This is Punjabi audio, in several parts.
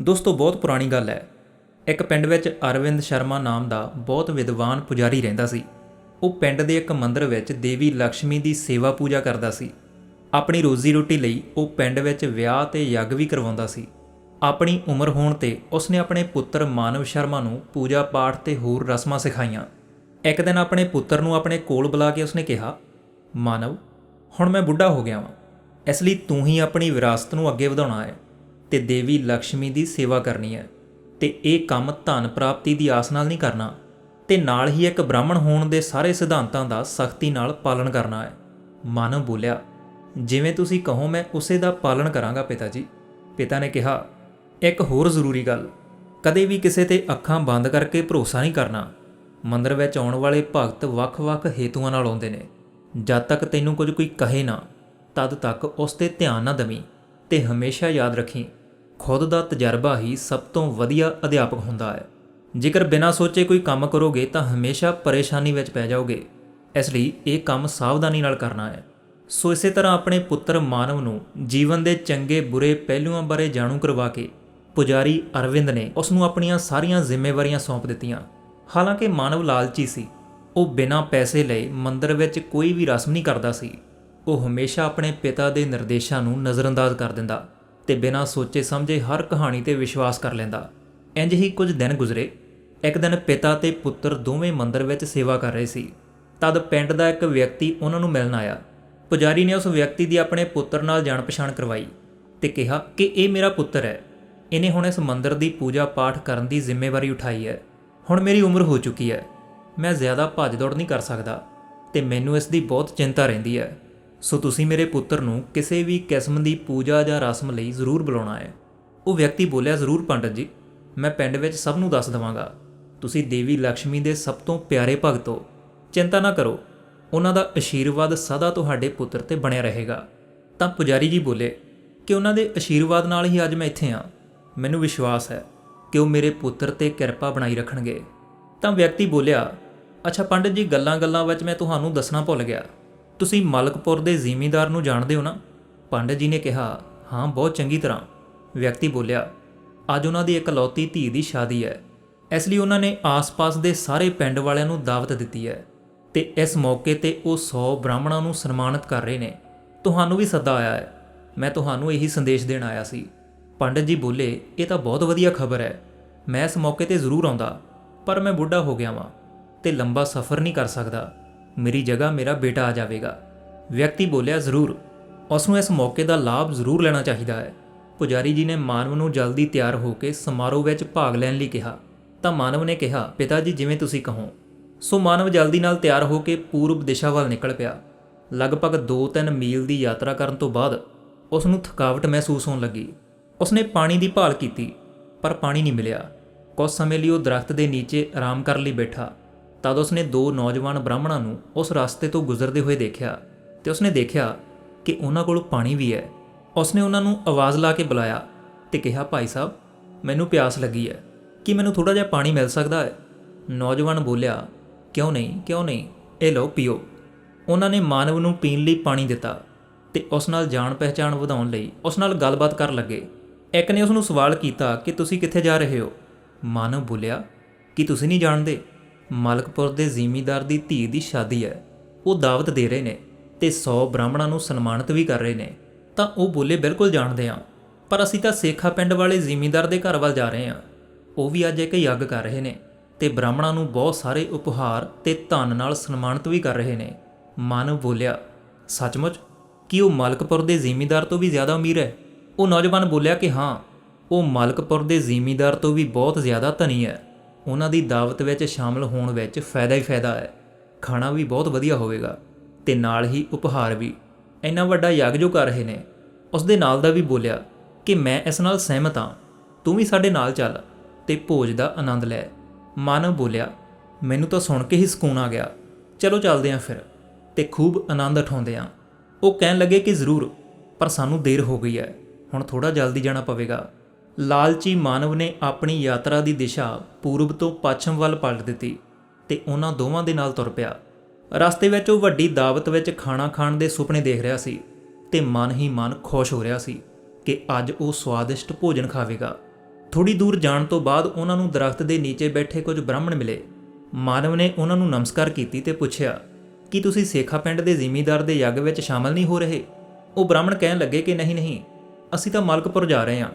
ਦੋਸਤੋ, ਬਹੁਤ ਪੁਰਾਣੀ ਗੱਲ ਹੈ। ਇੱਕ ਪਿੰਡ ਵਿੱਚ ਅਰਵਿੰਦ ਸ਼ਰਮਾ ਨਾਮ ਦਾ ਬਹੁਤ ਵਿਦਵਾਨ ਪੁਜਾਰੀ ਰਹਿੰਦਾ ਸੀ। ਉਹ ਪਿੰਡ ਦੇ ਇੱਕ ਮੰਦਿਰ ਵਿੱਚ ਦੇਵੀ ਲక్ష్ਮੀ ਦੀ ਸੇਵਾ ਪੂਜਾ ਕਰਦਾ ਸੀ। ਆਪਣੀ ਰੋਜ਼ੀ ਰੋਟੀ ਲਈ ਉਹ ਪਿੰਡ ਵਿੱਚ ਵਿਆਹ ਤੇ ਯੱਗ ਵੀ ਕਰਵਾਉਂਦਾ ਸੀ। ਆਪਣੀ ਉਮਰ ਹੋਣ ਤੇ ਉਸਨੇ ਆਪਣੇ ਪੁੱਤਰ ਮਾਨਵ ਸ਼ਰਮਾ ਨੂੰ ਪੂਜਾ ਪਾਠ ਤੇ ਹੋਰ ਰਸਮਾਂ ਸਿਖਾਈਆਂ। ਇੱਕ ਦਿਨ ਆਪਣੇ ਪੁੱਤਰ ਨੂੰ ਆਪਣੇ ਕੋਲ ਬੁਲਾ ਕੇ ਉਸਨੇ ਕਿਹਾ, ਮਾਨਵ, ਹੁਣ ਮੈਂ ਬੁੱਢਾ ਹੋ ਗਿਆ ਹਾਂ ਇਸ ਲਈ ਤੂੰ ਹੀ ਆਪਣੀ ਵਿਰਾਸਤ ਨੂੰ ਅੱਗੇ ਵਧਾਉਣਾ ਹੈ। ਤੇ ਦੇਵੀ ਲక్ష్ਮੀ ਦੀ ਸੇਵਾ ਕਰਨੀ ਹੈ। ਤੇ ਇਹ ਕੰਮ ਧਨ ਪ੍ਰਾਪਤੀ ਦੀ ਆਸ ਨਾਲ ਨਹੀਂ ਕਰਨਾ। ਤੇ ਨਾਲ ਹੀ ਇੱਕ ਬ੍ਰਾਹਮਣ ਹੋਣ ਦੇ ਸਾਰੇ ਸਿਧਾਂਤਾਂ ਦਾ ਸਖਤੀ ਨਾਲ ਪਾਲਣ ਕਰਨਾ ਹੈ। ਮਾਨਵ ਬੋਲਿਆ, ਜਿਵੇਂ ਤੁਸੀਂ ਕਹੋ, ਮੈਂ ਉਸੇ ਦਾ ਪਾਲਣ ਕਰਾਂਗਾ ਪਿਤਾ ਜੀ। ਪਿਤਾ ਨੇ ਕਿਹਾ, ਇੱਕ ਹੋਰ ਜ਼ਰੂਰੀ ਗੱਲ, ਕਦੇ ਵੀ ਕਿਸੇ ਤੇ ਅੱਖਾਂ ਬੰਦ ਕਰਕੇ ਭਰੋਸਾ ਨਹੀਂ ਕਰਨਾ। ਮੰਦਰ ਵਿੱਚ ਆਉਣ ਵਾਲੇ ਭਗਤ ਵੱਖ-ਵੱਖ ਹੇਤੂਆਂ ਨਾਲ ਆਉਂਦੇ ਨੇ। ਜਦ ਤੱਕ ਤੈਨੂੰ ਕੁਝ ਕੋਈ ਕਹੇ ਨਾ, ਤਦ ਤੱਕ ਉਸ ਤੇ ਧਿਆਨ ਨਾ ਦਵੀਂ ਤੇ ਹਮੇਸ਼ਾ ਯਾਦ ਰੱਖੀਂ। ਖੁਦ ਦਾ ਤਜਰਬਾ ਹੀ ਸਭ ਤੋਂ ਵਧੀਆ ਅਧਿਆਪਕ ਹੁੰਦਾ ਹੈ। ਜੇਕਰ ਬਿਨਾਂ ਸੋਚੇ ਕੋਈ ਕੰਮ ਕਰੋਗੇ ਤਾਂ ਹਮੇਸ਼ਾ ਪਰੇਸ਼ਾਨੀ ਵਿੱਚ ਪੈ ਜਾਓਗੇ। ਇਸ ਲਈ ਇਹ ਕੰਮ ਸਾਵਧਾਨੀ ਨਾਲ ਕਰਨਾ ਹੈ। ਸੋ ਇਸੇ ਤਰ੍ਹਾਂ ਆਪਣੇ ਪੁੱਤਰ ਮਾਨਵ ਨੂੰ ਜੀਵਨ ਦੇ ਚੰਗੇ ਬੁਰੇ ਪਹਿਲੂਆਂ ਬਾਰੇ ਜਾਣੂ ਕਰਵਾ ਕੇ ਪੁਜਾਰੀ ਅਰਵਿੰਦ ਨੇ ਉਸ ਨੂੰ ਆਪਣੀਆਂ ਸਾਰੀਆਂ ਜ਼ਿੰਮੇਵਾਰੀਆਂ ਸੌਂਪ ਦਿੱਤੀਆਂ। ਹਾਲਾਂਕਿ ਮਾਨਵ ਲਾਲਚੀ ਸੀ। ਉਹ ਬਿਨਾਂ ਪੈਸੇ ਲਏ ਮੰਦਰ ਵਿੱਚ ਕੋਈ ਵੀ ਰਸਮ ਨਹੀਂ ਕਰਦਾ ਸੀ। ਉਹ ਹਮੇਸ਼ਾ ਆਪਣੇ ਪਿਤਾ ਦੇ ਨਿਰਦੇਸ਼ਾਂ ਨੂੰ ਨਜ਼ਰਅੰਦਾਜ਼ ਕਰ ਦਿੰਦਾ। ਤੇ ਬਿਨਾਂ ਸੋਚੇ ਸਮਝੇ ਹਰ ਕਹਾਣੀ ਤੇ ਵਿਸ਼ਵਾਸ ਕਰ ਲੈਂਦਾ। ਇੰਜ ਹੀ ਕੁਝ ਦਿਨ ਗੁਜ਼ਰੇ। ਇੱਕ ਦਿਨ ਪਿਤਾ ਤੇ ਪੁੱਤਰ ਦੋਵੇਂ ਮੰਦਰ ਵਿੱਚ ਸੇਵਾ ਕਰ ਰਹੇ ਸੀ। ਤਦ ਪਿੰਡ ਦਾ ਇੱਕ ਵਿਅਕਤੀ ਉਹਨਾਂ ਨੂੰ ਮਿਲਣ ਆਇਆ। ਪੁਜਾਰੀ ਨੇ ਉਸ ਵਿਅਕਤੀ ਦੀ ਆਪਣੇ ਪੁੱਤਰ ਨਾਲ ਜਾਣ ਪਛਾਣ ਕਰਵਾਈ ਤੇ ਕਿਹਾ ਕਿ ਇਹ ਮੇਰਾ ਪੁੱਤਰ ਹੈ। ਇਹਨੇ ਹੁਣ ਇਸ ਮੰਦਰ ਦੀ ਪੂਜਾ ਪਾਠ ਕਰਨ ਦੀ ਜ਼ਿੰਮੇਵਾਰੀ ਉਠਾਈ ਹੈ। ਹੁਣ ਮੇਰੀ ਉਮਰ ਹੋ ਚੁੱਕੀ ਹੈ। ਮੈਂ ਜ਼ਿਆਦਾ ਭੱਜ ਦੌੜ ਨਹੀਂ ਕਰ ਸਕਦਾ ਤੇ ਮੈਨੂੰ ਇਸ ਦੀ ਬਹੁਤ ਚਿੰਤਾ ਰਹਿੰਦੀ ਹੈ। ਸੋ ਤੁਸੀਂ ਮੇਰੇ ਪੁੱਤਰ ਨੂੰ ਕਿਸੇ ਵੀ ਕਿਸਮ ਦੀ ਪੂਜਾ ਜਾਂ ਰਸਮ ਲਈ ਜ਼ਰੂਰ ਬੁਲਾਉਣਾ ਹੈ। ਉਹ ਵਿਅਕਤੀ ਬੋਲਿਆ, ਜ਼ਰੂਰ ਪੰਡਤ ਜੀ, ਮੈਂ ਪਿੰਡ ਵਿੱਚ ਸਭ ਨੂੰ ਦੱਸ ਦਵਾਂਗਾ। ਤੁਸੀਂ ਦੇਵੀ ਲక్ష్ਮੀ ਦੇ ਸਭ ਤੋਂ ਪਿਆਰੇ ਭਗਤ ਹੋ। ਚਿੰਤਾ ਨਾ ਕਰੋ, ਉਹਨਾਂ ਦਾ ਆਸ਼ੀਰਵਾਦ ਸਦਾ ਤੁਹਾਡੇ ਪੁੱਤਰ ਤੇ ਬਣਿਆ ਰਹੇਗਾ। ਤਾਂ ਪੁਜਾਰੀ ਜੀ ਬੋਲੇ, ਕਿ ਉਹਨਾਂ ਦੇ ਆਸ਼ੀਰਵਾਦ ਨਾਲ ਹੀ ਅੱਜ ਮੈਂ ਇੱਥੇ ਹਾਂ। ਮੈਨੂੰ ਵਿਸ਼ਵਾਸ ਹੈ ਕਿ ਉਹ ਮੇਰੇ ਪੁੱਤਰ ਤੇ ਕਿਰਪਾ ਬਣਾਈ ਰੱਖਣਗੇ। ਤਾਂ ਵਿਅਕਤੀ ਬੋਲਿਆ, ਅੱਛਾ ਪੰਡਤ ਜੀ, ਗੱਲਾਂ-ਗੱਲਾਂ ਵਿੱਚ ਮੈਂ ਤੁਹਾਨੂੰ ਦੱਸਣਾ ਭੁੱਲ ਗਿਆ। ਤੁਸੀਂ ਮਲਕਪੁਰ ਦੇ ਜ਼ਿਮੀਂਦਾਰ ਨੂੰ ਜਾਣਦੇ ਹੋ ਨਾ? ਪੰਡਤ ਜੀ ਨੇ ਕਿਹਾ, ਹਾਂ, ਬਹੁਤ ਚੰਗੀ ਤਰ੍ਹਾਂ। ਵਿਅਕਤੀ ਬੋਲਿਆ, ਅੱਜ ਉਹਨਾਂ ਦੀ ਇਕਲੌਤੀ ਧੀ ਦੀ ਸ਼ਾਦੀ ਹੈ। ਇਸ ਲਈ ਉਹਨਾਂ ਨੇ ਆਸ-ਪਾਸ ਦੇ ਸਾਰੇ ਪਿੰਡ ਵਾਲਿਆਂ ਨੂੰ ਦਾਵਤ ਦਿੱਤੀ ਹੈ ਤੇ ਇਸ ਮੌਕੇ ਤੇ ਉਹ 100 ਬ੍ਰਾਹਮਣਾਂ ਨੂੰ ਸਨਮਾਨਿਤ ਕਰ ਰਹੇ ਨੇ। ਤੁਹਾਨੂੰ ਵੀ ਸੱਦਾ ਆਇਆ ਹੈ। ਮੈਂ ਤੁਹਾਨੂੰ ਇਹੀ ਸੰਦੇਸ਼ ਦੇਣ ਆਇਆ ਸੀ। ਪੰਡਤ ਜੀ ਬੋਲੇ, ਇਹ ਤਾਂ ਬਹੁਤ ਵਧੀਆ ਖਬਰ ਹੈ। ਮੈਂ ਇਸ ਮੌਕੇ ਤੇ ਜ਼ਰੂਰ ਆਉਂਦਾ, ਪਰ ਮੈਂ ਬੁੱਢਾ ਹੋ ਗਿਆ ਵਾਂ ਤੇ ਲੰਬਾ ਸਫ਼ਰ ਨਹੀਂ ਕਰ ਸਕਦਾ। ਮੇਰੀ ਜਗ੍ਹਾ ਮੇਰਾ ਬੇਟਾ ਆ ਜਾਵੇਗਾ। ਵਿਅਕਤੀ ਬੋਲਿਆ, ਜ਼ਰੂਰ। ਉਸ ਨੂੰ ਇਸ ਮੌਕੇ ਦਾ ਲਾਭ ਜ਼ਰੂਰ ਲੈਣਾ ਚਾਹੀਦਾ ਹੈ। ਪੁਜਾਰੀ ਜੀ ਨੇ ਮਾਨਵ ਨੂੰ ਜਲਦੀ ਤਿਆਰ ਹੋ ਕੇ ਸਮਾਰੋਹ ਵਿੱਚ ਭਾਗ ਲੈਣ ਲਈ ਕਿਹਾ। ਤਾਂ ਮਾਨਵ ਨੇ ਕਿਹਾ, ਪਿਤਾ ਜੀ, ਜਿਵੇਂ ਤੁਸੀਂ ਕਹੋ। ਸੋ ਮਾਨਵ ਜਲਦੀ ਨਾਲ ਤਿਆਰ ਹੋ ਕੇ ਪੂਰਬ ਦਿਸ਼ਾ ਵੱਲ ਨਿਕਲ ਪਿਆ। ਲਗਭਗ 2-3 ਮੀਲ ਦੀ ਯਾਤਰਾ ਕਰਨ ਤੋਂ ਬਾਅਦ ਉਸ ਨੂੰ ਥਕਾਵਟ ਮਹਿਸੂਸ ਹੋਣ ਲੱਗੀ। ਉਸਨੇ ਪਾਣੀ ਦੀ ਭਾਲ ਕੀਤੀ, ਪਰ ਪਾਣੀ ਨਹੀਂ ਮਿਲਿਆ। ਕੁਝ ਸਮੇਂ ਲਈ ਉਹ ਦਰਖਤ ਦੇ ਨੀਚੇ ਆਰਾਮ ਕਰਨ ਲਈ ਬੈਠਾ। ਤਦ ਉਸਨੇ ਦੋ ਨੌਜਵਾਨ ਬ੍ਰਾਹਮਣਾਂ ਨੂੰ ਉਸ ਰਸਤੇ ਤੋਂ ਗੁਜ਼ਰਦੇ ਹੋਏ ਦੇਖਿਆ ਤੇ ਉਸਨੇ ਦੇਖਿਆ ਕਿ ਉਹਨਾਂ ਕੋਲ ਪਾਣੀ ਵੀ ਹੈ। ਉਸਨੇ ਉਹਨਾਂ ਨੂੰ ਆਵਾਜ਼ ਲਾ ਕੇ ਬੁਲਾਇਆ ਤੇ ਕਿਹਾ, ਭਾਈ ਸਾਹਿਬ, ਮੈਨੂੰ ਪਿਆਸ ਲੱਗੀ ਹੈ। ਕੀ ਮੈਨੂੰ ਥੋੜਾ ਜਿਹਾ ਪਾਣੀ ਮਿਲ ਸਕਦਾ ਹੈ? ਨੌਜਵਾਨ ਬੋਲਿਆ, ਕਿਉਂ ਨਹੀਂ ਕਿਉਂ ਨਹੀਂ, ਇਹ ਲਓ, ਪੀਓ। ਉਹਨਾਂ ਨੇ ਮਾਨਵ ਨੂੰ ਪੀਣ ਲਈ ਪਾਣੀ ਦਿੱਤਾ ਤੇ ਉਸ ਨਾਲ ਜਾਣ ਪਹਿਚਾਣ ਵਧਾਉਣ ਲਈ ਉਸ ਨਾਲ ਗੱਲਬਾਤ ਕਰਨ ਲੱਗੇ। ਇੱਕ ਨੇ ਉਸ ਨੂੰ ਸਵਾਲ ਕੀਤਾ ਕਿ, ਤੁਸੀਂ ਕਿੱਥੇ ਜਾ ਰਹੇ ਹੋ? ਮਾਨਵ ਬੋਲਿਆ, ਕਿ ਤੁਸੀਂ ਨਹੀਂ ਜਾਣਦੇ? ਮਲਕਪੁਰ ਦੇ ਜ਼ਿਮੀਂਦਾਰ ਦੀ ਧੀ ਦੀ ਸ਼ਾਦੀ ਹੈ। ਉਹ ਦਾਵਤ ਦੇ ਰਹੇ ਨੇ ਤੇ 100 ਬ੍ਰਾਹਮਣਾਂ ਨੂੰ ਸਨਮਾਨਿਤ ਵੀ ਕਰ ਰਹੇ ਨੇ। ਤਾਂ ਉਹ ਬੋਲੇ, ਬਿਲਕੁਲ ਜਾਣਦੇ ਹਾਂ, ਪਰ ਅਸੀਂ ਤਾਂ ਸੇਖਾ ਪਿੰਡ ਵਾਲੇ ਜ਼ਿਮੀਂਦਾਰ ਦੇ ਘਰ ਵੱਲ ਜਾ ਰਹੇ ਹਾਂ। ਉਹ ਵੀ ਅੱਜ ਇੱਕ ਯੱਗ ਕਰ ਰਹੇ ਨੇ ਤੇ ਬ੍ਰਾਹਮਣਾਂ ਨੂੰ ਬਹੁਤ ਸਾਰੇ ਉਪਹਾਰ ਤੇ ਧਨ ਨਾਲ ਸਨਮਾਨਿਤ ਵੀ ਕਰ ਰਹੇ ਨੇ। ਮਾਨਵ ਬੋਲਿਆ, ਸੱਚਮੁੱਚ? ਕੀ ਉਹ ਮਲਕਪੁਰ ਦੇ ਜ਼ਿਮੀਂਦਾਰ ਤੋਂ ਵੀ ਜ਼ਿਆਦਾ ਅਮੀਰ ਹੈ? ਉਹ ਨੌਜਵਾਨ ਬੋਲਿਆ ਕਿ ਹਾਂ, ਉਹ ਮਲਕਪੁਰ ਦੇ ਜ਼ਿਮੀਂਦਾਰ ਤੋਂ ਵੀ ਬਹੁਤ ਜ਼ਿਆਦਾ ਧਨੀ ਹੈ। ਉਹਨਾਂ ਦੀ ਦਾਵਤ ਵਿੱਚ ਸ਼ਾਮਲ ਹੋਣ ਵਿੱਚ ਫਾਇਦਾ ਹੀ ਫਾਇਦਾ ਹੈ। ਖਾਣਾ ਵੀ ਬਹੁਤ ਵਧੀਆ ਹੋਵੇਗਾ ਤੇ ਨਾਲ ਹੀ ਉਪਹਾਰ ਵੀ। ਇੰਨਾ ਵੱਡਾ ਯੱਗ ਜੋ ਕਰ ਰਹੇ ਨੇ ਉਸ ਦੇ ਨਾਲ ਦਾ ਵੀ ਬੋਲਿਆ ਕਿ ਮੈਂ ਇਸ ਨਾਲ ਸਹਿਮਤ ਹਾਂ। ਤੂੰ ਵੀ ਸਾਡੇ ਨਾਲ ਚੱਲ ਤੇ ਭੋਜ ਦਾ ਆਨੰਦ ਲੈ। ਮਾਨਵ ਬੋਲਿਆ, ਮੈਨੂੰ ਤਾਂ ਸੁਣ ਕੇ ਹੀ ਸਕੂਨ ਆ ਗਿਆ। ਚਲੋ ਚੱਲਦੇ ਆਂ ਫਿਰ। ਤੇ ਖੂਬ ਆਨੰਦ ਉਠਾਉਂਦੇ ਆਂ ਉਹ ਕਹਿਣ ਲੱਗੇ ਕਿ ਜ਼ਰੂਰ, ਪਰ ਸਾਨੂੰ ਦੇਰ ਹੋ ਗਈ ਹੈ। ਹੁਣ ਥੋੜਾ ਜਲਦੀ ਜਾਣਾ ਪਵੇਗਾ। ਲਾਲਚੀ ਮਾਨਵ ਨੇ ਆਪਣੀ ਯਾਤਰਾ ਦੀ ਦਿਸ਼ਾ ਪੂਰਬ ਤੋਂ ਪੱਛਮ ਵੱਲ ਪਲਟ ਦਿੱਤੀ ਤੇ ਉਹਨਾਂ ਦੋਵਾਂ ਦੇ ਨਾਲ ਤੁਰ ਪਿਆ। ਰਸਤੇ ਵਿੱਚ ਉਹ ਵੱਡੀ ਦਾਵਤ ਵਿੱਚ ਖਾਣਾ ਖਾਣ ਦੇ ਸੁਪਨੇ ਦੇਖ ਰਿਹਾ ਸੀ ਤੇ ਮਨ ਹੀ ਮਨ ਖੁਸ਼ ਹੋ ਰਿਹਾ ਸੀ ਕਿ ਅੱਜ ਉਹ ਸਵਾਦਿਸ਼ਟ ਭੋਜਨ ਖਾਵੇਗਾ। ਥੋੜੀ ਦੂਰ ਜਾਣ ਤੋਂ ਬਾਅਦ ਉਹਨਾਂ ਨੂੰ ਦਰਖਤ ਦੇ ਨੀਚੇ ਬੈਠੇ ਕੁਝ ਬ੍ਰਾਹਮਣ ਮਿਲੇ। ਮਾਨਵ ਨੇ ਉਹਨਾਂ ਨੂੰ ਨਮਸਕਾਰ ਕੀਤੀ ਤੇ ਪੁੱਛਿਆ, ਕਿ ਤੁਸੀਂ ਸੇਖਾ ਪਿੰਡ ਦੇ ਜ਼ਿਮੀਂਦਾਰ ਦੇ ਯੱਗ ਵਿੱਚ ਸ਼ਾਮਲ ਨਹੀਂ ਹੋ ਰਹੇ? ਉਹ ਬ੍ਰਾਹਮਣ ਕਹਿਣ ਲੱਗੇ ਕਿ ਨਹੀਂ ਨਹੀਂ, ਅਸੀਂ ਤਾਂ ਮਲਕਪੁਰ ਜਾ ਰਹੇ ਹਾਂ।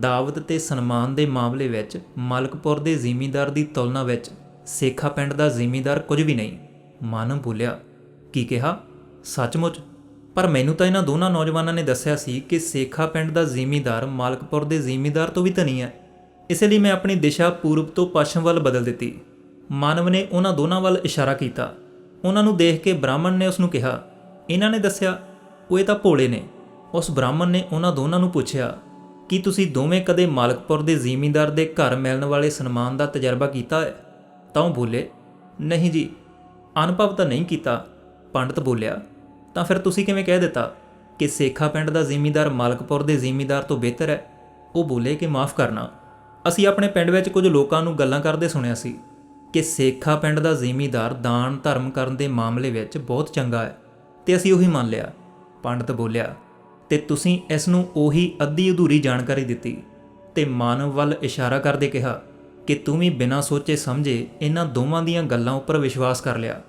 ਦਾਵਤ ਤੇ ਸਨਮਾਨ ਦੇ ਮਾਮਲੇ ਵਿੱਚ ਮਲਕਪੁਰ ਦੇ ਜ਼ਿਮੀਂਦਾਰ ਦੀ ਤੁਲਨਾ ਵਿੱਚ ਸੇਖਾ ਪਿੰਡ ਦਾ ਜ਼ਿਮੀਂਦਾਰ ਕੁਝ ਵੀ ਨਹੀਂ। ਮਾਨਵ ਬੋਲਿਆ ਕੀ ਕਿਹਾ? ਸੱਚਮੁੱਚ? ਪਰ ਮੈਨੂੰ ਤਾਂ ਇਹਨਾਂ ਦੋਨਾਂ ਨੌਜਵਾਨਾਂ ਨੇ ਦੱਸਿਆ ਸੀ ਕਿ ਸੇਖਾ ਪਿੰਡ ਦਾ ਜ਼ਿਮੀਂਦਾਰ ਮਾਲਕਪੁਰ ਦੇ ਜ਼ਿਮੀਂਦਾਰ ਤੋਂ ਵੀ ਧਨੀ ਹੈ। ਇਸੇ ਲਈ ਮੈਂ ਆਪਣੀ ਦਿਸ਼ਾ ਪੂਰਬ ਤੋਂ ਪੱਛਮ ਵੱਲ ਬਦਲ ਦਿੱਤੀ। ਮਾਨਵ ਨੇ ਉਹਨਾਂ ਦੋਨਾਂ ਵੱਲ ਇਸ਼ਾਰਾ ਕੀਤਾ। ਉਹਨਾਂ ਨੂੰ ਦੇਖ ਕੇ ਬ੍ਰਾਹਮਣ ਨੇ ਉਸ ਨੂੰ ਕਿਹਾ। ਇਹਨਾਂ ਨੇ ਦੱਸਿਆ, ਉਹ ਇਹ ਤਾਂ ਭੋਲੇ ਨੇ। ਉਸ ਬ੍ਰਾਹਮਣ ਨੇ ਉਹਨਾਂ ਦੋਨਾਂ ਨੂੰ ਪੁੱਛਿਆ ਕੀ ਤੁਸੀਂ ਦੋਵੇਂ ਕਦੇ ਮਾਲਕਪੁਰ ਦੇ ਜ਼ਿਮੀਂਦਾਰ ਦੇ ਘਰ ਮਿਲਣ ਵਾਲੇ ਸਨਮਾਨ ਦਾ ਤਜਰਬਾ ਕੀਤਾ ਹੈ? ਤਾਂ ਉਹ ਬੋਲੇ, ਨਹੀਂ ਜੀ, ਅਨੁਭਵ ਤਾਂ ਨਹੀਂ ਕੀਤਾ। ਪੰਡਤ ਬੋਲਿਆ, ਤਾਂ ਫਿਰ ਤੁਸੀਂ ਕਿਵੇਂ ਕਹਿ ਦਿੱਤਾ ਕਿ ਸੇਖਾ ਪਿੰਡ ਦਾ ਜ਼ਿਮੀਂਦਾਰ ਮਾਲਕਪੁਰ ਦੇ ਜ਼ਿਮੀਂਦਾਰ ਤੋਂ ਬਿਹਤਰ ਹੈ? ਉਹ ਬੋਲੇ ਕਿ ਮਾਫ ਕਰਨਾ, ਅਸੀਂ ਆਪਣੇ ਪਿੰਡ ਵਿੱਚ ਕੁਝ ਲੋਕਾਂ ਨੂੰ ਗੱਲਾਂ ਕਰਦੇ ਸੁਣਿਆ ਸੀ ਕਿ ਸੇਖਾ ਪਿੰਡ ਦਾ ਜ਼ਿਮੀਂਦਾਰ ਦਾਨ ਧਰਮ ਕਰਨ ਦੇ ਮਾਮਲੇ ਵਿੱਚ ਬਹੁਤ ਚੰਗਾ ਹੈ ਤੇ ਅਸੀਂ ਉਹੀ ਮੰਨ ਲਿਆ। ਪੰਡਤ ਬੋਲਿਆ ਤੇ ਤੁਸੀਂ ਇਸ ਨੂੰ ਉਹੀ ਅੱਧੀ ਅਧੂਰੀ ਜਾਣਕਾਰੀ ਦਿੱਤੀ ਤੇ ਮਾਨਵ ਵੱਲ ਇਸ਼ਾਰਾ ਕਰਦੇ ਕਿਹਾ ਕਿ ਤੂੰ ਵੀ ਬਿਨਾਂ ਸੋਚੇ ਸਮਝੇ ਇਹਨਾਂ ਦੋਵਾਂ ਦੀਆਂ ਗੱਲਾਂ ਉੱਪਰ ਵਿਸ਼ਵਾਸ ਕਰ ਲਿਆ।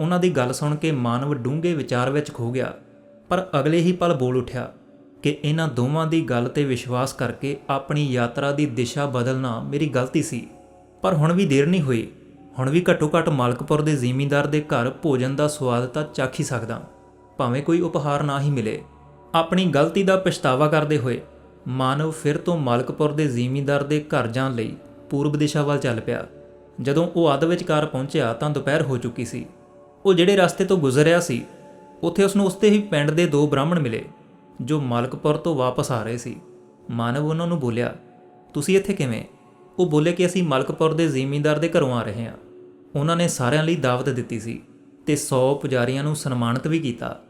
ਉਹਨਾਂ ਦੀ ਗੱਲ ਸੁਣ ਕੇ ਮਾਨਵ ਡੂੰਘੇ ਵਿਚਾਰ ਵਿੱਚ ਖੋ ਗਿਆ, ਪਰ ਅਗਲੇ ਹੀ ਪਲ ਬੋਲ ਉੱਠਿਆ ਕਿ ਇਹਨਾਂ ਦੋਵਾਂ ਦੀ ਗੱਲ ਤੇ ਵਿਸ਼ਵਾਸ ਕਰਕੇ ਆਪਣੀ ਯਾਤਰਾ ਦੀ ਦਿਸ਼ਾ ਬਦਲਣਾ ਮੇਰੀ ਗਲਤੀ ਸੀ। ਪਰ ਹੁਣ ਵੀ ਦੇਰ ਨਹੀਂ ਹੋਈ। ਹੁਣ ਵੀ ਘੱਟੋ ਘੱਟ ਮਾਲਕਪੁਰ ਦੇ ਜ਼ਿਮੀਂਦਾਰ ਦੇ ਘਰ ਭੋਜਨ ਦਾ ਸਵਾਦ ਤਾਂ ਚੱਖ ਹੀ ਸਕਦਾ, ਭਾਵੇਂ ਕੋਈ ਉਪਹਾਰ ਨਾ ਹੀ ਮਿਲੇ। ਆਪਣੀ ਗਲਤੀ ਦਾ ਪਛਤਾਵਾ ਕਰਦੇ ਹੋਏ ਮਾਨਵ ਫਿਰ ਤੋਂ ਮਾਲਕਪੁਰ ਦੇ ਜ਼ਿਮੀਂਦਾਰ ਦੇ ਘਰ ਜਾਣ ਲਈ ਪੂਰਬ ਦਿਸ਼ਾ ਵੱਲ ਚੱਲ ਪਿਆ। ਜਦੋਂ ਉਹ ਅੱਧ ਵਿਚਕਾਰ ਪਹੁੰਚਿਆ ਤਾਂ ਦੁਪਹਿਰ ਹੋ ਚੁੱਕੀ ਸੀ। ਉਹ ਜਿਹੜੇ ਰਸਤੇ ਤੋਂ ਗੁਜ਼ਰ ਰਿਹਾ ਸੀ, ਉੱਥੇ ਉਸ ਨੂੰ ਉਸਤੇ ਹੀ ਪਿੰਡ ਦੇ ਦੋ ਬ੍ਰਾਹਮਣ ਮਿਲੇ, ਜੋ ਮਾਲਕਪੁਰ ਤੋਂ ਵਾਪਸ ਆ ਰਹੇ ਸੀ। ਮਾਨਵ ਉਹਨਾਂ ਨੂੰ ਬੋਲਿਆ, ਤੁਸੀਂ ਇੱਥੇ ਕਿਵੇਂ? ਉਹ ਬੋਲੇ ਕਿ ਅਸੀਂ ਮਾਲਕਪੁਰ ਦੇ ਜ਼ਿਮੀਂਦਾਰ ਦੇ ਘਰੋਂ ਆ ਰਹੇ ਹਾਂ। ਉਹਨਾਂ ਨੇ ਸਾਰਿਆਂ ਲਈ ਦਾਵਤ ਦਿੱਤੀ ਸੀ ਤੇ 100 ਪੁਜਾਰੀਆਂ ਨੂੰ ਸਨਮਾਨਿਤ ਵੀ ਕੀਤਾ।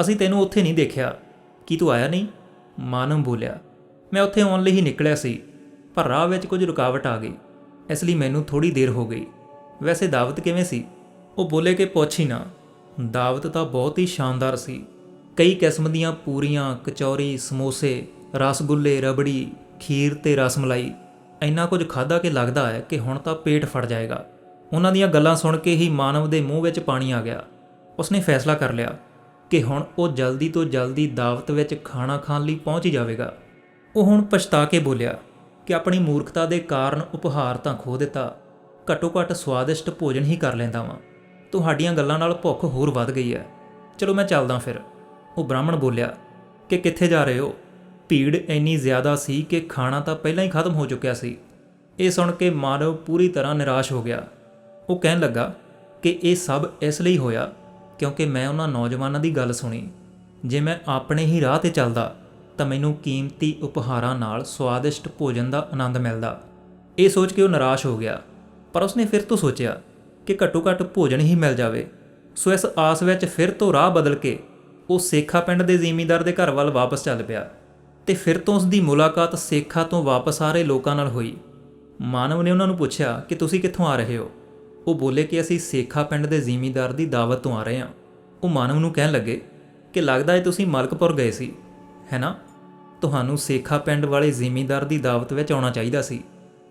ਅਸੀਂ ਤੈਨੂੰ ਉੱਥੇ ਨਹੀਂ ਦੇਖਿਆ। ਕੀ ਤੂੰ ਆਇਆ ਨਹੀਂ? ਮਾਨਵ ਬੋਲਿਆ, ਮੈਂ ਉੱਥੇ ਆਉਣ ਲਈ ਹੀ ਨਿਕਲਿਆ ਸੀ, ਪਰ ਰਾਹ ਵਿੱਚ ਕੁਝ ਰੁਕਾਵਟ ਆ ਗਈ। ਇਸ ਲਈ ਮੈਨੂੰ ਥੋੜੀ ਦੇਰ ਹੋ ਗਈ। ਵੈਸੇ ਦਾਵਤ ਕਿਵੇਂ ਸੀ? ਉਹ ਬੋਲੇ ਕਿ ਪੁੱਛ ਹੀ ਨਾ। ਦਾਵਤ ਤਾਂ ਬਹੁਤ ਹੀ ਸ਼ਾਨਦਾਰ ਸੀ। ਕਈ ਕਿਸਮ ਦੀਆਂ ਪੂਰੀਆਂ, ਕਚੌਰੀ, ਸਮੋਸੇ, ਰਸਗੁੱਲੇ, ਰਬੜੀ, ਖੀਰ ਤੇ ਰਸਮਲਾਈ ਇੰਨਾ ਕੁਝ ਖਾਦਾ ਕਿ ਲੱਗਦਾ ਹੈ ਕਿ ਹੁਣ ਤਾਂ ਪੇਟ ਫੜ ਜਾਏਗਾ। ਉਹਨਾਂ ਦੀਆਂ ਗੱਲਾਂ ਸੁਣ ਕੇ ਹੀ ਮਾਨਵ ਦੇ ਮੂੰਹ ਵਿੱਚ ਪਾਣੀ ਆ ਗਿਆ। ਉਸਨੇ ਫੈਸਲਾ ਕਰ ਲਿਆ। ਕਿ ਹੁਣ ਉਹ ਜਲਦੀ ਤੋਂ ਜਲਦੀ ਦਾਵਤ ਵਿੱਚ ਖਾਣਾ ਖਾਣ ਲਈ ਪਹੁੰਚ ਹੀ ਜਾਵੇਗਾ। ਉਹ ਹੁਣ ਪਛਤਾ ਕੇ ਬੋਲਿਆ ਕਿ ਆਪਣੀ ਮੂਰਖਤਾ ਦੇ ਕਾਰਨ ਉਪਹਾਰ ਤਾਂ ਖੋ ਦਿੱਤਾ। ਘੱਟੋ ਘੱਟ ਸਵਾਦਿਸ਼ਟ ਭੋਜਨ ਹੀ ਕਰ ਲੈਂਦਾ ਵਾਂ। ਤੁਹਾਡੀਆਂ ਗੱਲਾਂ ਨਾਲ ਭੁੱਖ ਹੋਰ ਵੱਧ ਗਈ ਹੈ। ਚਲੋ ਮੈਂ ਚੱਲਦਾ ਫਿਰ। ਉਹ ਬ੍ਰਾਹਮਣ ਬੋਲਿਆ ਕਿ ਕਿੱਥੇ ਜਾ ਰਹੇ ਹੋ? ਭੀੜ ਇੰਨੀ ਜ਼ਿਆਦਾ ਸੀ ਕਿ ਖਾਣਾ ਤਾਂ ਪਹਿਲਾਂ ਹੀ ਖਤਮ ਹੋ ਚੁੱਕਿਆ ਸੀ। ਇਹ ਸੁਣ ਕੇ ਮਾਨਵ ਪੂਰੀ ਤਰ੍ਹਾਂ ਨਿਰਾਸ਼ ਹੋ ਗਿਆ। ਉਹ ਕਹਿਣ ਲੱਗਾ ਕਿ ਇਹ ਸਭ ਇਸ ਲਈ ਹੋਇਆ ਕਿਉਂਕਿ ਮੈਂ ਉਹਨਾਂ ਨੌਜਵਾਨਾਂ ਦੀ ਗੱਲ ਸੁਣੀ। ਜੇ ਮੈਂ ਆਪਣੇ ਹੀ ਰਾਹ ਤੇ ਚੱਲਦਾ, ਤਾਂ ਮੈਨੂੰ ਕੀਮਤੀ ਉਪਹਾਰਾਂ ਨਾਲ ਸਵਾਦਿਸ਼ਟ ਭੋਜਨ ਦਾ ਆਨੰਦ ਮਿਲਦਾ। ਇਹ ਸੋਚ ਕੇ ਉਹ ਨਿਰਾਸ਼ ਹੋ ਗਿਆ, ਪਰ ਉਸਨੇ ਫਿਰ ਤੋਂ ਸੋਚਿਆ ਕਿ ਘੱਟੋ ਘੱਟ ਭੋਜਨ ਹੀ ਮਿਲ ਜਾਵੇ। ਸੋ ਇਸ ਆਸ ਵਿੱਚ ਫਿਰ ਤੋਂ ਰਾਹ ਬਦਲ ਕੇ ਉਹ ਸੇਖਾ ਪਿੰਡ ਦੇ ਜ਼ਿਮੀਂਦਾਰ ਦੇ ਘਰ ਵੱਲ ਵਾਪਸ ਚੱਲ ਪਿਆ ਤੇ ਫਿਰ ਤੋਂ ਉਸ ਦੀ ਮੁਲਾਕਾਤ ਸੇਖਾ ਤੋਂ ਵਾਪਸ ਆ ਰਹੇ ਲੋਕਾਂ ਨਾਲ ਹੋਈ। ਮਾਨਵ ਨੇ ਉਹਨਾਂ ਨੂੰ ਪੁੱਛਿਆ ਕਿ ਤੁਸੀਂ ਕਿੱਥੋਂ ਆ ਰਹੇ ਹੋ? ਉਹ ਬੋਲੇ ਕਿ ਅਸੀਂ ਸੇਖਾ ਪਿੰਡ ਦੇ ਜ਼ਿਮੀਂਦਾਰ ਦੀ ਦਾਵਤ ਤੋਂ ਆ ਰਹੇ ਹਾਂ। ਉਹ ਮਾਨਵ ਨੂੰ ਕਹਿਣ ਲੱਗੇ ਕਿ ਲੱਗਦਾ ਹੈ ਤੁਸੀਂ ਮਲਕਪੁਰ ਗਏ ਸੀ, ਹੈ ਨਾ? ਤੁਹਾਨੂੰ ਸੇਖਾ ਪਿੰਡ ਵਾਲੇ ਜ਼ਿਮੀਂਦਾਰ ਦੀ ਦਾਵਤ ਵਿੱਚ ਆਉਣਾ ਚਾਹੀਦਾ ਸੀ।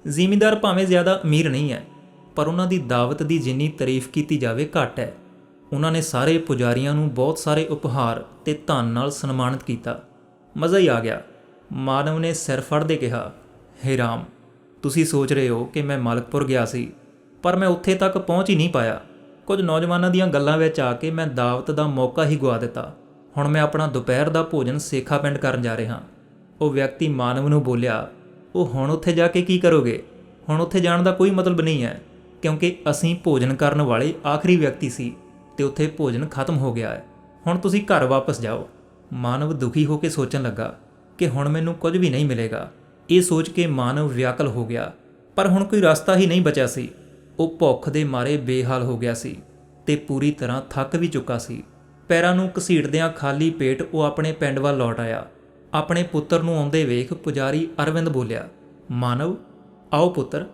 ਜ਼ਿਮੀਂਦਾਰ ਭਾਵੇਂ ਜ਼ਿਆਦਾ ਅਮੀਰ ਨਹੀਂ ਹੈ, ਪਰ ਉਹਨਾਂ ਦੀ ਦਾਵਤ ਦੀ ਜਿੰਨੀ ਤਾਰੀਫ ਕੀਤੀ ਜਾਵੇ ਘੱਟ ਹੈ। ਉਹਨਾਂ ਨੇ ਸਾਰੇ ਪੁਜਾਰੀਆਂ ਨੂੰ ਬਹੁਤ ਸਾਰੇ ਉਪਹਾਰ ਤੇ ਧਨ ਨਾਲ ਸਨਮਾਨਿਤ ਕੀਤਾ। ਮਜ਼ਾ ਹੀ ਆ ਗਿਆ। ਮਾਨਵ ਨੇ ਸਿਰ ਫੜਦੇ ਕਿਹਾ, ਹੇ ਰਾਮ, ਤੁਸੀਂ ਸੋਚ ਰਹੇ ਹੋ ਕਿ ਮੈਂ ਮਲਕਪੁਰ ਗਿਆ ਸੀ। ਪਰ ਮੈਂ ਉੱਥੇ ਤੱਕ ਪਹੁੰਚ ਹੀ ਨਹੀਂ ਪਾਇਆ। ਕੁਝ ਨੌਜਵਾਨਾਂ ਦੀਆਂ ਗੱਲਾਂ ਵਿੱਚ ਆ ਕੇ ਮੈਂ ਦਾਵਤ ਦਾ ਮੌਕਾ ਹੀ ਗਵਾ ਦਿੱਤਾ। ਹੁਣ ਮੈਂ ਆਪਣਾ ਦੁਪਹਿਰ ਦਾ ਭੋਜਨ ਸੇਖਾ ਪਿੰਡ ਕਰਨ ਜਾ ਰਿਹਾ ਉਹ ਵਿਅਕਤੀ ਮਾਨਵ ਨੂੰ ਬੋਲਿਆ, ਉਹ ਹੁਣ ਉੱਥੇ ਜਾ ਕੇ ਕੀ ਕਰੋਗੇ? ਹੁਣ ਉੱਥੇ ਜਾਣ ਦਾ ਕੋਈ ਮਤਲਬ ਨਹੀਂ ਹੈ, ਕਿਉਂਕਿ ਅਸੀਂ ਭੋਜਨ ਕਰਨ ਵਾਲੇ ਆਖਰੀ ਵਿਅਕਤੀ ਸੀ ਤੇ ਉੱਥੇ ਭੋਜਨ ਖਤਮ ਹੋ ਗਿਆ ਹੈ। ਹੁਣ ਤੁਸੀਂ ਘਰ ਵਾਪਸ ਜਾਓ। ਮਾਨਵ ਦੁਖੀ ਹੋ ਕੇ ਸੋਚਣ ਲੱਗਾ ਕਿ ਹੁਣ ਮੈਨੂੰ ਕੁਝ ਵੀ ਨਹੀਂ ਮਿਲੇਗਾ। ਇਹ ਸੋਚ ਕੇ ਮਾਨਵ ਵਿਆਕਲ ਹੋ ਗਿਆ, ਪਰ ਹੁਣ ਕੋਈ ਰਸਤਾ ਹੀ ਨਹੀਂ ਬਚਿਆ ਸੀ। ਉਹ ਭੁੱਖ ਦੇ ਮਾਰੇ ਬੇਹਾਲ ਹੋ ਗਿਆ ਸੀ ਤੇ ਪੂਰੀ ਤਰ੍ਹਾਂ ਥੱਕ ਵੀ ਚੁੱਕਾ ਸੀ। ਪੈਰਾਂ ਨੂੰ ਘਸੀਟਦਿਆਂ ਖਾਲੀ ਪੇਟ ਉਹ ਆਪਣੇ ਪਿੰਡ ਵੱਲ ਲੌਟ ਆਇਆ। ਆਪਣੇ ਪੁੱਤਰ ਨੂੰ ਆਉਂਦੇ ਵੇਖ ਪੁਜਾਰੀ ਅਰਵਿੰਦ ਬੋਲਿਆ, ਮਾਨਵ, ਆਓ ਪੁੱਤਰ,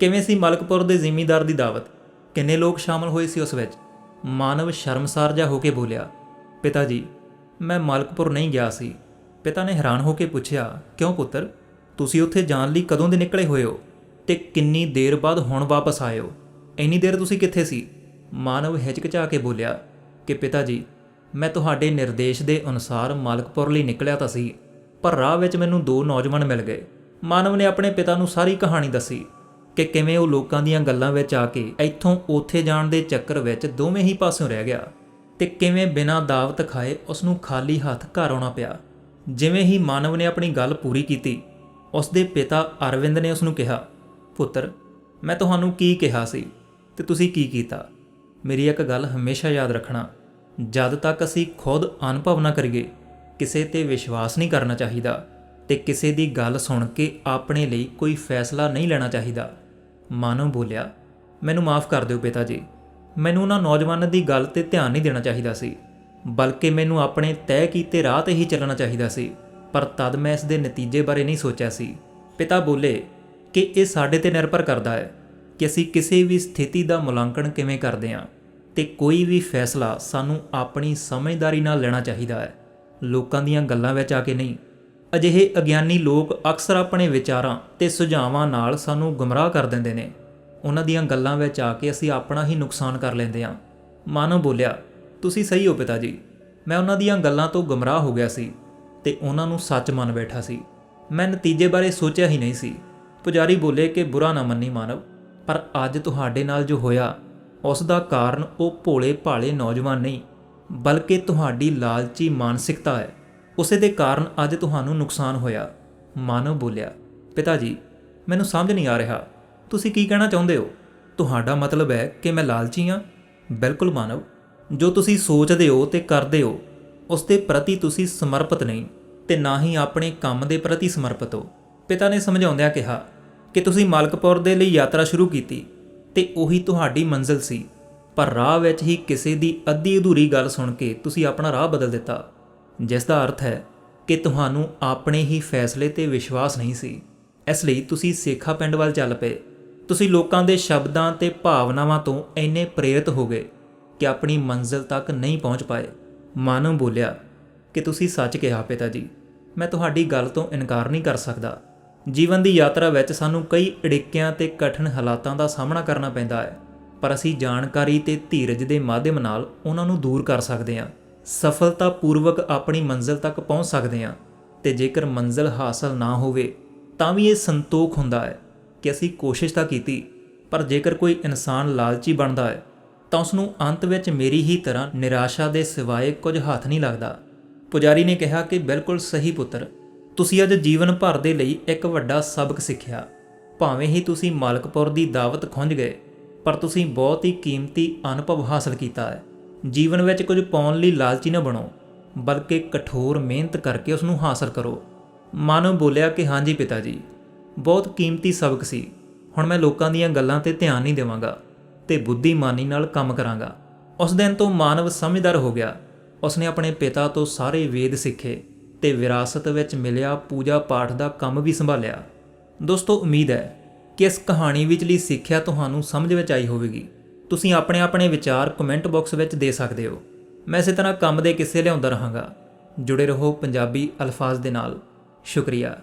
ਕਿਵੇਂ ਸੀ ਮਲਕਪੁਰ ਦੇ ਜ਼ਿਮੀਂਦਾਰ ਦੀ ਦਾਵਤ? ਕਿੰਨੇ ਲੋਕ ਸ਼ਾਮਲ ਹੋਏ ਸੀ ਉਸ ਵਿੱਚ? ਮਾਨਵ ਸ਼ਰਮਸਾਰ ਜਾ ਹੋ ਕੇ ਬੋਲਿਆ, ਪਿਤਾ ਜੀ, ਮੈਂ ਮਲਕਪੁਰ ਨਹੀਂ ਗਿਆ ਸੀ। ਪਿਤਾ ਨੇ ਹੈਰਾਨ ਹੋ ਕੇ ਪੁੱਛਿਆ, ਕਿਉਂ ਪੁੱਤਰ? ਤੁਸੀਂ ਉੱਥੇ ਜਾਣ ਲਈ ਕਦੋਂ ਦੇ ਨਿਕਲੇ ਹੋਏ ਹੋ? ਤੇ ਕਿੰਨੀ ਦੇਰ ਬਾਅਦ ਹੁਣ ਵਾਪਸ ਆਇਓ? ਇੰਨੀ ਦੇਰ ਤੁਸੀਂ ਕਿੱਥੇ ਸੀ? ਮਾਨਵ ਹਿਚਕਚਾ ਕੇ ਬੋਲਿਆ, ਕਿ ਪਿਤਾ ਜੀ, ਮੈਂ ਤੁਹਾਡੇ ਨਿਰਦੇਸ਼ ਦੇ ਅਨੁਸਾਰ ਮਾਲਕਪੁਰ ਲਈ ਨਿਕਲਿਆ ਤਾਂ ਸੀ, ਪਰ ਰਾਹ ਵਿੱਚ ਮੈਨੂੰ ਦੋ ਨੌਜਵਾਨ ਮਿਲ ਗਏ। ਮਾਨਵ ਨੇ ਆਪਣੇ ਪਿਤਾ ਨੂੰ ਸਾਰੀ ਕਹਾਣੀ ਦੱਸੀ ਕਿ ਕਿਵੇਂ ਉਹ ਲੋਕਾਂ ਦੀਆਂ ਗੱਲਾਂ ਵਿੱਚ ਆ ਕੇ ਇੱਥੋਂ ਉੱਥੇ ਜਾਣ ਦੇ ਚੱਕਰ ਵਿੱਚ ਦੋਵੇਂ ਹੀ ਪਾਸਿਓਂ ਰਹਿ ਗਿਆ ਤੇ ਕਿਵੇਂ ਬਿਨਾਂ ਦਾਵਤ ਖਾਏ ਉਸ ਨੂੰ ਖਾਲੀ ਹੱਥ ਘਰ ਆਉਣਾ ਪਿਆ। ਜਿਵੇਂ ਹੀ ਮਾਨਵ ਨੇ ਆਪਣੀ ਗੱਲ ਪੂਰੀ ਕੀਤੀ ਉਸ ਦੇ ਪਿਤਾ ਅਰਵਿੰਦ ਨੇ ਉਸ ਨੂੰ ਕਿਹਾ ਪੁੱਤਰ, ਮੈਂ ਤੁਹਾਨੂੰ ਕੀ ਕਿਹਾ ਸੀ ਤੇ ਤੁਸੀਂ ਕੀ ਕੀਤਾ? ਮੇਰੀ ਇੱਕ ਗੱਲ ਹਮੇਸ਼ਾ ਯਾਦ ਰੱਖਣਾ। ਜਦ ਤੱਕ ਅਸੀਂ ਖੁਦ ਅਨੁਭਵ ਨਾ ਕਰੀਏ, ਕਿਸੇ ਤੇ ਵਿਸ਼ਵਾਸ ਨਹੀਂ ਕਰਨਾ ਚਾਹੀਦਾ ਤੇ ਕਿਸੇ ਦੀ ਗੱਲ ਸੁਣ ਕੇ ਆਪਣੇ ਲਈ ਕੋਈ ਫੈਸਲਾ ਨਹੀਂ ਲੈਣਾ ਚਾਹੀਦਾ। ਮਾਨਵ ਬੋਲਿਆ, ਮੈਨੂੰ ਮਾਫ ਕਰ ਦਿਓ ਪਿਤਾ ਜੀ। ਮੈਨੂੰ ਉਹਨਾਂ ਨੌਜਵਾਨਾਂ ਦੀ ਗੱਲ ਤੇ ਧਿਆਨ ਨਹੀਂ ਦੇਣਾ ਚਾਹੀਦਾ ਸੀ, ਬਲਕਿ ਮੈਨੂੰ ਆਪਣੇ ਤੈਅ ਕੀਤੇ ਰਾਹ ਤੇ ਹੀ ਚੱਲਣਾ ਚਾਹੀਦਾ ਸੀ। ਪਰ ਤਦ ਮੈਂ ਇਸ ਦੇ ਨਤੀਜੇ ਬਾਰੇ ਨਹੀਂ ਸੋਚਿਆ ਸੀ। ਪਿਤਾ ਬੋਲੇ ਕਿ ਇਹ ਸਾਡੇ ਤੇ ਨਿਰਭਰ ਕਰਦਾ ਹੈ ਕਿ ਅਸੀਂ ਕਿਸੇ ਵੀ ਸਥਿਤੀ ਦਾ ਮੁਲਾਂਕਣ ਕਿਵੇਂ ਕਰਦੇ ਹਾਂ ਤੇ ਕੋਈ ਵੀ ਫੈਸਲਾ ਸਾਨੂੰ ਆਪਣੀ ਸਮਝਦਾਰੀ ਨਾਲ ਲੈਣਾ ਚਾਹੀਦਾ ਹੈ। ਲੋਕਾਂ ਦੀਆਂ ਗੱਲਾਂ ਵਿੱਚ ਆ ਕੇ ਨਹੀਂ। ਅਜਿਹੇ ਅਗਿਆਨੀ ਲੋਕ ਅਕਸਰ ਆਪਣੇ ਵਿਚਾਰਾਂ ਤੇ ਸੁਝਾਵਾਂ ਨਾਲ ਸਾਨੂੰ ਗੁੰਮਰਾਹ ਕਰ ਦਿੰਦੇ ਨੇ। ਉਹਨਾਂ ਦੀਆਂ ਗੱਲਾਂ ਵਿੱਚ ਆ ਕੇ ਅਸੀਂ ਆਪਣਾ ਹੀ ਨੁਕਸਾਨ ਕਰ ਲੈਂਦੇ ਹਾਂ। ਮਾਨਵ ਬੋਲਿਆ, ਤੁਸੀਂ ਸਹੀ ਹੋ ਪਿਤਾ ਜੀ। ਮੈਂ ਉਹਨਾਂ ਦੀਆਂ ਗੱਲਾਂ ਤੋਂ ਗੁੰਮਰਾਹ ਹੋ ਗਿਆ ਸੀ ਤੇ ਉਹਨਾਂ ਨੂੰ ਸੱਚ ਮੰਨ ਬੈਠਾ ਸੀ। ਮੈਂ ਨਤੀਜੇ ਬਾਰੇ ਸੋਚਿਆ ਹੀ ਨਹੀਂ ਸੀ। ਪੁਜਾਰੀ ਬੋਲੇ ਕਿ ਬੁਰਾ ਨਾ ਮੰਨੀ ਮਾਨਵ, ਪਰ ਅੱਜ ਤੁਹਾਡੇ ਨਾਲ ਜੋ ਹੋਇਆ, ਉਸ ਦਾ ਕਾਰਨ ਉਹ ਭੋਲੇ ਭਾਲੇ ਨੌਜਵਾਨ ਨਹੀਂ, ਬਲਕਿ ਤੁਹਾਡੀ ਲਾਲਚੀ ਮਾਨਸਿਕਤਾ ਹੈ। ਉਸੇ ਦੇ ਕਾਰਨ ਅੱਜ ਤੁਹਾਨੂੰ ਨੁਕਸਾਨ ਹੋਇਆ, ਮਾਨਵ ਬੋਲਿਆ। ਪਿਤਾ ਜੀ, ਮੈਨੂੰ ਸਮਝ ਨਹੀਂ ਆ ਰਿਹਾ, ਤੁਸੀਂ ਕੀ ਕਹਿਣਾ ਚਾਹੁੰਦੇ ਹੋ? ਤੁਹਾਡਾ ਮਤਲਬ ਹੈ ਕਿ ਮੈਂ ਲਾਲਚੀ ਹਾਂ? ਬਿਲਕੁਲ ਮਾਨਵ, ਜੋ ਤੁਸੀਂ ਸੋਚਦੇ ਹੋ ਤੇ ਕਰਦੇ ਹੋ, ਉਸ ਦੇ ਪ੍ਰਤੀ ਤੁਸੀਂ ਸਮਰਪਿਤ ਨਹੀਂ, ਤੇ ਨਾ ਹੀ ਆਪਣੇ ਕੰਮ ਦੇ ਪ੍ਰਤੀ ਸਮਰਪਿਤ ਹੋ। ਪਿਤਾ ਨੇ ਸਮਝਾਉਂਦਿਆਂ ਕਿਹਾ ਕਿ ਤੁਸੀਂ ਮਾਲਕਪੁਰ ਦੇ ਲਈ ਯਾਤਰਾ ਸ਼ੁਰੂ ਕੀਤੀ ਤੇ ਉਹੀ ਤੁਹਾਡੀ ਮੰਜ਼ਿਲ ਸੀ। ਪਰ ਰਾਹ ਵਿੱਚ ਹੀ ਕਿਸੇ ਦੀ ਅੱਧੀ ਅਧੂਰੀ ਗੱਲ ਸੁਣ ਕੇ ਤੁਸੀਂ ਆਪਣਾ ਰਾਹ ਬਦਲ ਦਿੱਤਾ, ਜਿਸ ਦਾ ਅਰਥ ਹੈ ਕਿ ਤੁਹਾਨੂੰ ਆਪਣੇ ਹੀ ਫੈਸਲੇ ਤੇ ਵਿਸ਼ਵਾਸ ਨਹੀਂ ਸੀ। ਇਸ ਲਈ ਤੁਸੀਂ ਸੇਖਾ ਪਿੰਡ ਵੱਲ ਚੱਲ ਪਏ। ਤੁਸੀਂ ਲੋਕਾਂ ਦੇ ਸ਼ਬਦਾਂ ਤੇ ਭਾਵਨਾਵਾਂ ਤੋਂ ਇੰਨੇ ਪ੍ਰੇਰਿਤ ਹੋ ਗਏ ਕਿ ਆਪਣੀ ਮੰਜ਼ਿਲ ਤੱਕ ਨਹੀਂ ਪਹੁੰਚ ਪਾਏ। ਮਾਨਵ ਬੋਲਿਆ ਕਿ ਤੁਸੀਂ ਸੱਚ ਕਿਹਾ ਪਿਤਾ ਜੀ, ਮੈਂ ਤੁਹਾਡੀ ਗੱਲ ਤੋਂ ਇਨਕਾਰ ਨਹੀਂ ਕਰ ਸਕਦਾ। ਜੀਵਨ ਦੀ ਯਾਤਰਾ ਵਿੱਚ ਸਾਨੂੰ ਕਈ ਅੜਿੱਕਿਆਂ ਤੇ ਕਠਿਨ ਹਾਲਾਤਾਂ ਦਾ ਸਾਹਮਣਾ ਕਰਨਾ ਪੈਂਦਾ ਹੈ, ਪਰ ਅਸੀਂ ਜਾਣਕਾਰੀ ਤੇ ਧੀਰਜ ਦੇ ਮਾਧਿਅਮ ਨਾਲ ਉਹਨਾਂ ਨੂੰ ਦੂਰ ਕਰ ਸਕਦੇ ਹਾਂ, ਸਫਲਤਾਪੂਰਵਕ ਆਪਣੀ ਮੰਜ਼ਿਲ ਤੱਕ ਪਹੁੰਚ ਸਕਦੇ ਹਾਂ ਤੇ ਜੇਕਰ ਮੰਜ਼ਿਲ ਹਾਸਲ ਨਾ ਹੋਵੇ, ਤਾਂ ਵੀ ਇਹ ਸੰਤੋਖ ਹੁੰਦਾ ਹੈ ਕਿ ਅਸੀਂ ਕੋਸ਼ਿਸ਼ ਤਾਂ ਕੀਤੀ, ਪਰ ਜੇਕਰ ਕੋਈ ਇਨਸਾਨ ਲਾਲਚੀ ਬਣਦਾ ਹੈ, ਤਾਂ ਉਸ ਨੂੰ ਅੰਤ ਵਿੱਚ ਮੇਰੀ ਹੀ ਤਰ੍ਹਾਂ ਨਿਰਾਸ਼ਾ ਦੇ ਸਿਵਾਏ ਕੁਝ ਹੱਥ ਨਹੀਂ ਲੱਗਦਾ। ਪੁਜਾਰੀ ਨੇ ਕਿਹਾ ਕਿ ਬਿਲਕੁਲ ਸਹੀ ਪੁੱਤਰ ਤੁਸੀਂ ਅੱਜ ਜੀਵਨ ਭਰ ਦੇ ਲਈ ਇੱਕ ਵੱਡਾ ਸਬਕ ਸਿੱਖਿਆ। ਭਾਵੇਂ ਹੀ ਤੁਸੀਂ ਮਾਲਕਪੁਰ ਦੀ ਦਾਵਤ ਖੁੰਝ ਗਏ, ਪਰ ਤੁਸੀਂ ਬਹੁਤ ਹੀ ਕੀਮਤੀ ਅਨੁਭਵ ਹਾਸਲ ਕੀਤਾ ਹੈ। ਜੀਵਨ ਵਿੱਚ ਕੁਝ ਪਾਉਣ ਲਈ ਲਾਲਚੀ ਨਾ ਬਣੋ, ਬਲਕਿ ਕਠੋਰ ਮਿਹਨਤ ਕਰਕੇ ਉਸ ਨੂੰ ਹਾਸਲ ਕਰੋ। ਮਾਨਵ ਬੋਲਿਆ ਕਿ ਹਾਂਜੀ ਪਿਤਾ ਜੀ ਬਹੁਤ ਕੀਮਤੀ ਸਬਕ ਸੀ। ਹੁਣ ਮੈਂ ਲੋਕਾਂ ਦੀਆਂ ਗੱਲਾਂ ਤੇ ਧਿਆਨ ਨਹੀਂ ਦੇਵਾਂਗਾ ਤੇ ਬੁੱਧੀਮਾਨੀ ਨਾਲ ਕੰਮ ਕਰਾਂਗਾ। ਉਸ ਦਿਨ ਤੋਂ ਮਾਨਵ ਸਮਝਦਾਰ ਹੋ ਗਿਆ। ਉਸਨੇ ਆਪਣੇ ਪਿਤਾ ਤੋਂ ਸਾਰੇ ਵੇਦ ਸਿੱਖੇ। ਤੇ ਵਿਰਾਸਤ ਵਿੱਚ ਮਿਲਿਆ ਪੂਜਾ ਪਾਠ ਦਾ ਕੰਮ ਵੀ ਸੰਭਾਲਿਆ। ਦੋਸਤੋ, ਉਮੀਦ ਹੈ ਕਿ ਇਸ ਕਹਾਣੀ ਵਿੱਚਲੀ ਸਿੱਖਿਆ ਤੁਹਾਨੂੰ ਸਮਝ ਵਿੱਚ ਆਈ ਹੋਵੇਗੀ। ਤੁਸੀਂ ਆਪਣੇ ਆਪਣੇ ਵਿਚਾਰ ਕਮੈਂਟ ਬਾਕਸ ਵਿੱਚ ਦੇ ਸਕਦੇ ਹੋ। ਮੈਂ ਇਸੇ ਤਰ੍ਹਾਂ ਕੰਮ ਦੇ ਕਿੱਸੇ ਲਿਆਉਂਦਾ ਰਹਾਂਗਾ। ਜੁੜੇ ਰਹੋ ਪੰਜਾਬੀ ਅਲਫਾਜ਼ ਦੇ ਨਾਲ। ਸ਼ੁਕਰੀਆ।